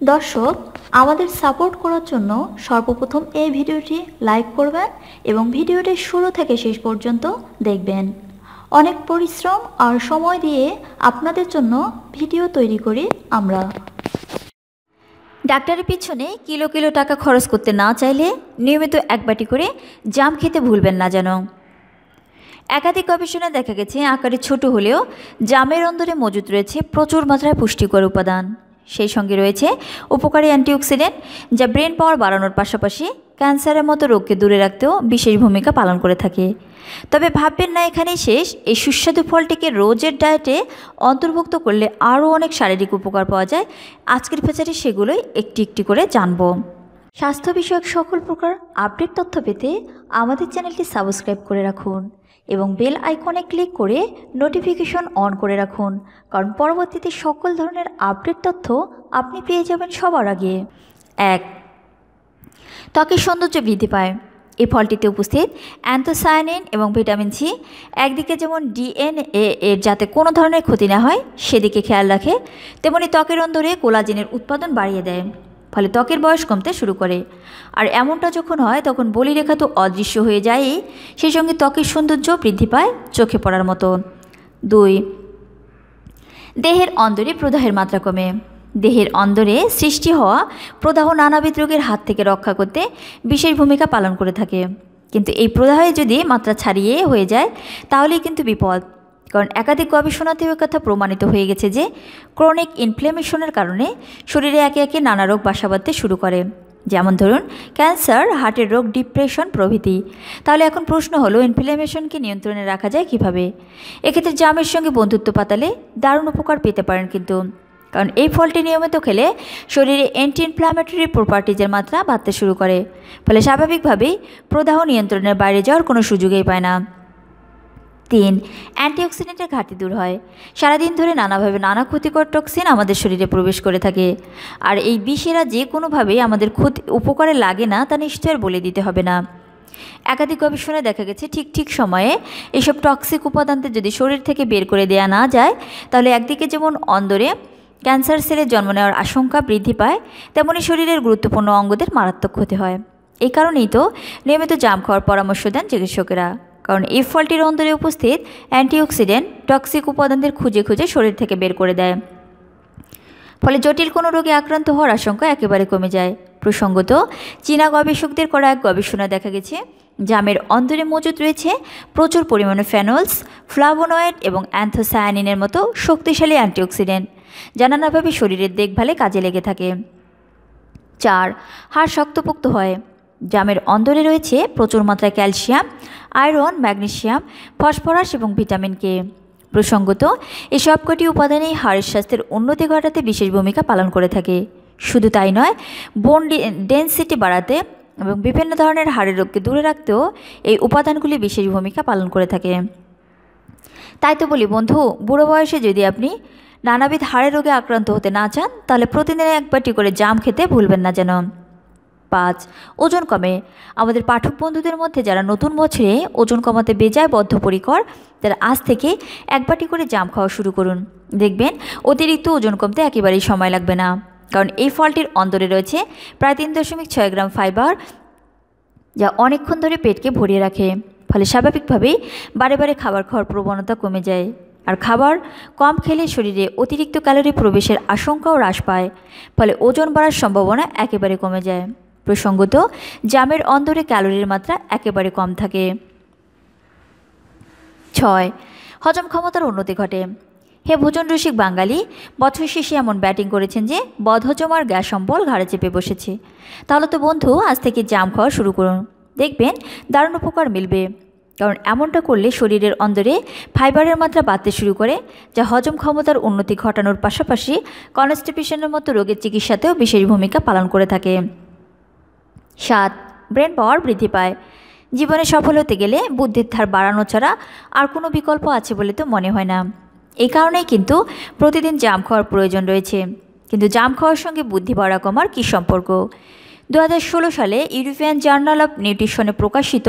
দর্শক, আমাদের সাপোর্ট করার জন্য সর্বপ্রথম এই ভিডিওটি লাইক করবেন এবং ভিডিওটি শুরু থেকে শেষ পর্যন্ত দেখবেন। অনেক পরিশ্রম আর সময় দিয়ে আপনাদের জন্য ভিডিও তৈরি করি আমরা। ডাক্তারের পিছনে কিলো কিলো টাকা খরচ করতে না চাইলে নিয়মিত এক বাটি করে জাম খেতে ভুলবেন না যেন। একাধিক গবেষণায় দেখা গেছে, আকারে ছোট হলেও জামের অন্দরে মজুদ রয়েছে প্রচুর মাত্রায় পুষ্টিকর উপাদান। সেই সঙ্গে রয়েছে উপকারী অ্যান্টিঅক্সিডেন্ট, যা ব্রেন পাওয়ার বাড়ানোর পাশাপাশি ক্যান্সারের মতো রোগকে দূরে রাখতেও বিশেষ ভূমিকা পালন করে থাকে। তবে ভাববেন না, এখানেই শেষ। এই সুস্বাদু ফলটিকে রোজের ডায়েটে অন্তর্ভুক্ত করলে আরও অনেক শারীরিক উপকার পাওয়া যায়। আজকের ফেচারে সেগুলোই একটি একটি করে জানব। স্বাস্থ্য বিষয়ক সকল প্রকার আপডেট তথ্য পেতে আমাদের চ্যানেলটি সাবস্ক্রাইব করে রাখুন। এবং বেল আইকনে ক্লিক করে নোটিফিকেশন অন করে রাখুন, কারণ পরবর্তীতে সকল ধরনের আপডেট তথ্য আপনি পেয়ে যাবেন সবার আগে। এক ত্বকের সৌন্দর্য বৃদ্ধি পায়। এই ফলটিতে উপস্থিত অ্যান্থোসায়ানিন এবং ভিটামিন সি, একদিকে যেমন ডিএনএ এর যাতে কোনো ধরনের ক্ষতি না হয়, সেদিকে খেয়াল রাখে, তেমনি ত্বকের অন্দরে কোলাজেনের উৎপাদন বাড়িয়ে দেয়। ফলে ত্বকের বয়স কমতে শুরু করে। আর এমনটা যখন হয়, তখন বলিরেখা তো অদৃশ্য হয়ে যায়ই সেই সঙ্গে ত্বকের সৌন্দর্য বৃদ্ধি পায় চোখে পড়ার মতো। দুই, দেহের অন্দরে প্রদাহের মাত্রা কমে। দেহের অন্দরে সৃষ্টি হওয়া প্রদাহ নানাবিধ রোগের হাত থেকে রক্ষা করতে বিশেষ ভূমিকা পালন করে থাকে। কিন্তু এই প্রদাহে যদি মাত্রা ছাড়িয়ে হয়ে যায়, তাহলেই কিন্তু বিপদ। কারণ একাধিক গবেষণাতেও কথা প্রমাণিত হয়ে গেছে যে ক্রনিক ইনফ্লেমেশনের কারণে শরীরে একে একে নানা রোগ বাসা বাঁধতে শুরু করে। যেমন ধরুন, ক্যান্সার, হার্টের রোগ, ডিপ্রেশন প্রভৃতি। তাহলে এখন প্রশ্ন হলো ইনফ্লেমেশনকে নিয়ন্ত্রণে রাখা যায় কীভাবে? এক্ষেত্রে জামের সঙ্গে বন্ধুত্ব পাতালে দারুণ উপকার পেতে পারেন কিন্তু। কারণ এই ফলটি নিয়মিত খেলে শরীরে অ্যান্টি ইনফ্ল্যামেটরি প্রপার্টিজের মাত্রা বাড়তে শুরু করে। ফলে স্বাভাবিকভাবেই প্রদাহ নিয়ন্ত্রণের বাইরে যাওয়ার কোনো সুযোগই পায় না। তিন অ্যান্টিঅক্সিডেন্টের ঘাটতি দূর হয়। সারাদিন ধরে নানাভাবে নানা ক্ষতিকর টক্সিন আমাদের শরীরে প্রবেশ করে থাকে। আর এই বিষেরা যে কোনোভাবেই আমাদের ক্ষতি, উপকারে লাগে না তা নিশ্চয় বলে দিতে হবে না। একাধিক গবেষণায় দেখা গেছে, ঠিক ঠিক সময়ে এসব টক্সিক উপাদানকে যদি শরীর থেকে বের করে দেয়া না যায়, তাহলে একদিকে যেমন অন্দরে ক্যান্সার সেলের জন্ম নেওয়ার আশঙ্কা বৃদ্ধি পায়, তেমনি শরীরের গুরুত্বপূর্ণ অঙ্গদের মারাত্মক ক্ষতি হয়। এই কারণেই তো নিয়মিত জাম খাওয়ার পরামর্শ দেন চিকিৎসকেরা। কারণ এই ফলটির অন্তরে উপস্থিত অ্যান্টিঅক্সিডেন্ট টক্সিক উপাদানদের খুঁজে খুঁজে শরীর থেকে বের করে দেয়। ফলে জটিল কোনো রোগে আক্রান্ত হওয়ার আশঙ্কা একেবারে কমে যায়। প্রসঙ্গত, চীনা গবেষকদের করা এক গবেষণা দেখা গেছে, জামের অন্তরে মজুদ রয়েছে প্রচুর পরিমাণে ফ্যানলস ফ্লাভোনয়েড এবং অ্যান্থোসায়ানিনের মতো শক্তিশালী অ্যান্টিঅক্সিডেন্ট, যা নানাভাবে শরীরের দেখভালে কাজে লেগে থাকে। চার, হাড় শক্তপোক্ত হয়। জামের অন্দরে রয়েছে প্রচুর মাত্রায় ক্যালসিয়াম, আয়রন ম্যাগনেশিয়াম ফসফরাস এবং ভিটামিন কে। প্রসঙ্গত এই সবকটি উপাদানেই হাড়ের স্বাস্থ্যের উন্নতি ঘটাতে বিশেষ ভূমিকা পালন করে থাকে। শুধু তাই নয়, বোন ডেন্সিটি বাড়াতে এবং বিভিন্ন ধরনের হাড়ের রোগকে দূরে রাখতেও এই উপাদানগুলি বিশেষ ভূমিকা পালন করে থাকে। তাই তো বলি, বন্ধু, বুড়ো বয়সে যদি আপনি নানাবিধ হাড়ের রোগে আক্রান্ত হতে না চান, তাহলে প্রতিদিনে এক বাটি করে জাম খেতে ভুলবেন না যেন। পাঁচ। ওজন কমে। আমাদের পাঠক বন্ধুদের মধ্যে যারা নতুন বছরে ওজন কমাতে বেজায় বদ্ধপরিকর তারা আজ থেকে এক বাটি করে জাম খাওয়া শুরু করুন। দেখবেন, অতিরিক্ত ওজন কমতে একেবারেই সময় লাগবে না। কারণ এই ফলটির অন্তরে রয়েছে প্রায় তিন দশমিক ছয় গ্রাম ফাইবার, যা অনেকক্ষণ ধরে পেটকে ভরিয়ে রাখে। ফলে স্বাভাবিকভাবেই বারে বারে খাবার খাওয়ার প্রবণতা কমে যায়। আর খাবার কম খেলে শরীরে অতিরিক্ত ক্যালোরি প্রবেশের আশঙ্কাও হ্রাস পায়। ফলে ওজন বাড়ার সম্ভাবনা একেবারে কমে যায়। প্রসঙ্গত, জামের অন্দরে ক্যালোরির মাত্রা একেবারে কম থাকে। ছয়, হজম ক্ষমতার উন্নতি ঘটে। হে ভোজন রসিক বাঙালি, বছর শেষে এমন ব্যাটিং করেছেন যে, বদহজম আর গ্যাস সম্বল ঘাড়ে চেপে বসেছে। তাহলে তো বন্ধু, আজ থেকে জাম খাওয়া শুরু করুন। দেখবেন, দারুণ উপকার মিলবে। কারণ এমনটা করলে শরীরের অন্দরে ফাইবারের মাত্রা বাড়তে শুরু করে, যা হজম ক্ষমতার উন্নতি ঘটানোর পাশাপাশি কনস্টিপেশনের মতো রোগের চিকিৎসাতেও বিশেষ ভূমিকা পালন করে থাকে। সাত, ব্রেন পাওয়ার বৃদ্ধি পায়। জীবনে সফল হতে গেলে বুদ্ধির ধার বাড়ানো ছাড়া আর কোনো বিকল্প আছে বলে তো মনে হয় না। এই কারণেই কিন্তু প্রতিদিন জাম খাওয়ার প্রয়োজন রয়েছে। কিন্তু জাম খাওয়ার সঙ্গে বুদ্ধি বাড়া কমার কী সম্পর্ক? দু হাজার ষোলো সালে ইউরোপিয়ান জার্নাল অফ নিউট্রিশনে প্রকাশিত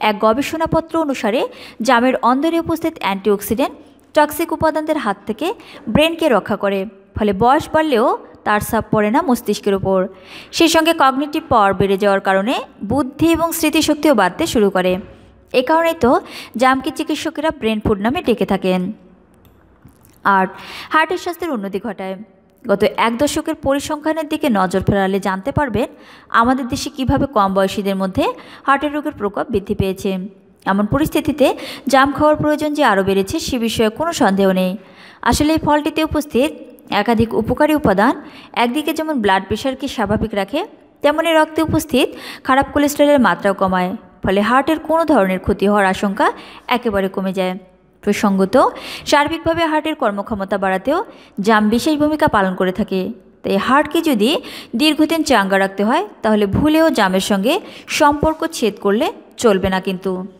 এক গবেষণাপত্র অনুসারে জামের অন্দরে উপস্থিত অ্যান্টিঅক্সিডেন্ট টক্সিক উপাদানদের হাত থেকে ব্রেনকে রক্ষা করে। ফলে বয়স বাড়লেও তার চাপ পড়ে না মস্তিষ্কের ওপর সেই সঙ্গে কগনিটিভ পাওয়ার বেড়ে যাওয়ার কারণে বুদ্ধি এবং স্মৃতিশক্তিও বাড়তে শুরু করে। এ কারণেই তো জামকে চিকিৎসকেরা ব্রেন ফুড নামে ডেকে থাকেন। আর হার্টের স্বাস্থ্যের উন্নতি ঘটায়। গত এক দশকের পরিসংখ্যানের দিকে নজর ফেরালে জানতে পারবেন, আমাদের দেশে কীভাবে কম বয়সীদের মধ্যে হার্টের রোগের প্রকোপ বৃদ্ধি পেয়েছে। এমন পরিস্থিতিতে জাম খাওয়ার প্রয়োজন যে আরও বেড়েছে সে বিষয়ে কোনো সন্দেহ নেই। আসলে এই ফলটিতে উপস্থিত একাধিক উপকারী উপাদান, একদিকে যেমন ব্লাড প্রেশারকে স্বাভাবিক রাখে, তেমনি রক্তে উপস্থিত খারাপ কোলেস্ট্রলের মাত্রাও কমায়, ফলে হার্টের কোনো ধরনের ক্ষতি হওয়ার আশঙ্কা একেবারে কমে যায়। প্রসঙ্গত, সার্বিকভাবে হার্টের কর্মক্ষমতা বাড়াতেও জাম বিশেষ ভূমিকা পালন করে থাকে। তাই হার্টকে যদি দীর্ঘদিন চাঙ্গা রাখতে হয়, তাহলে ভুলেও জামের সঙ্গে সম্পর্ক ছেদ করলে চলবে না কিন্তু।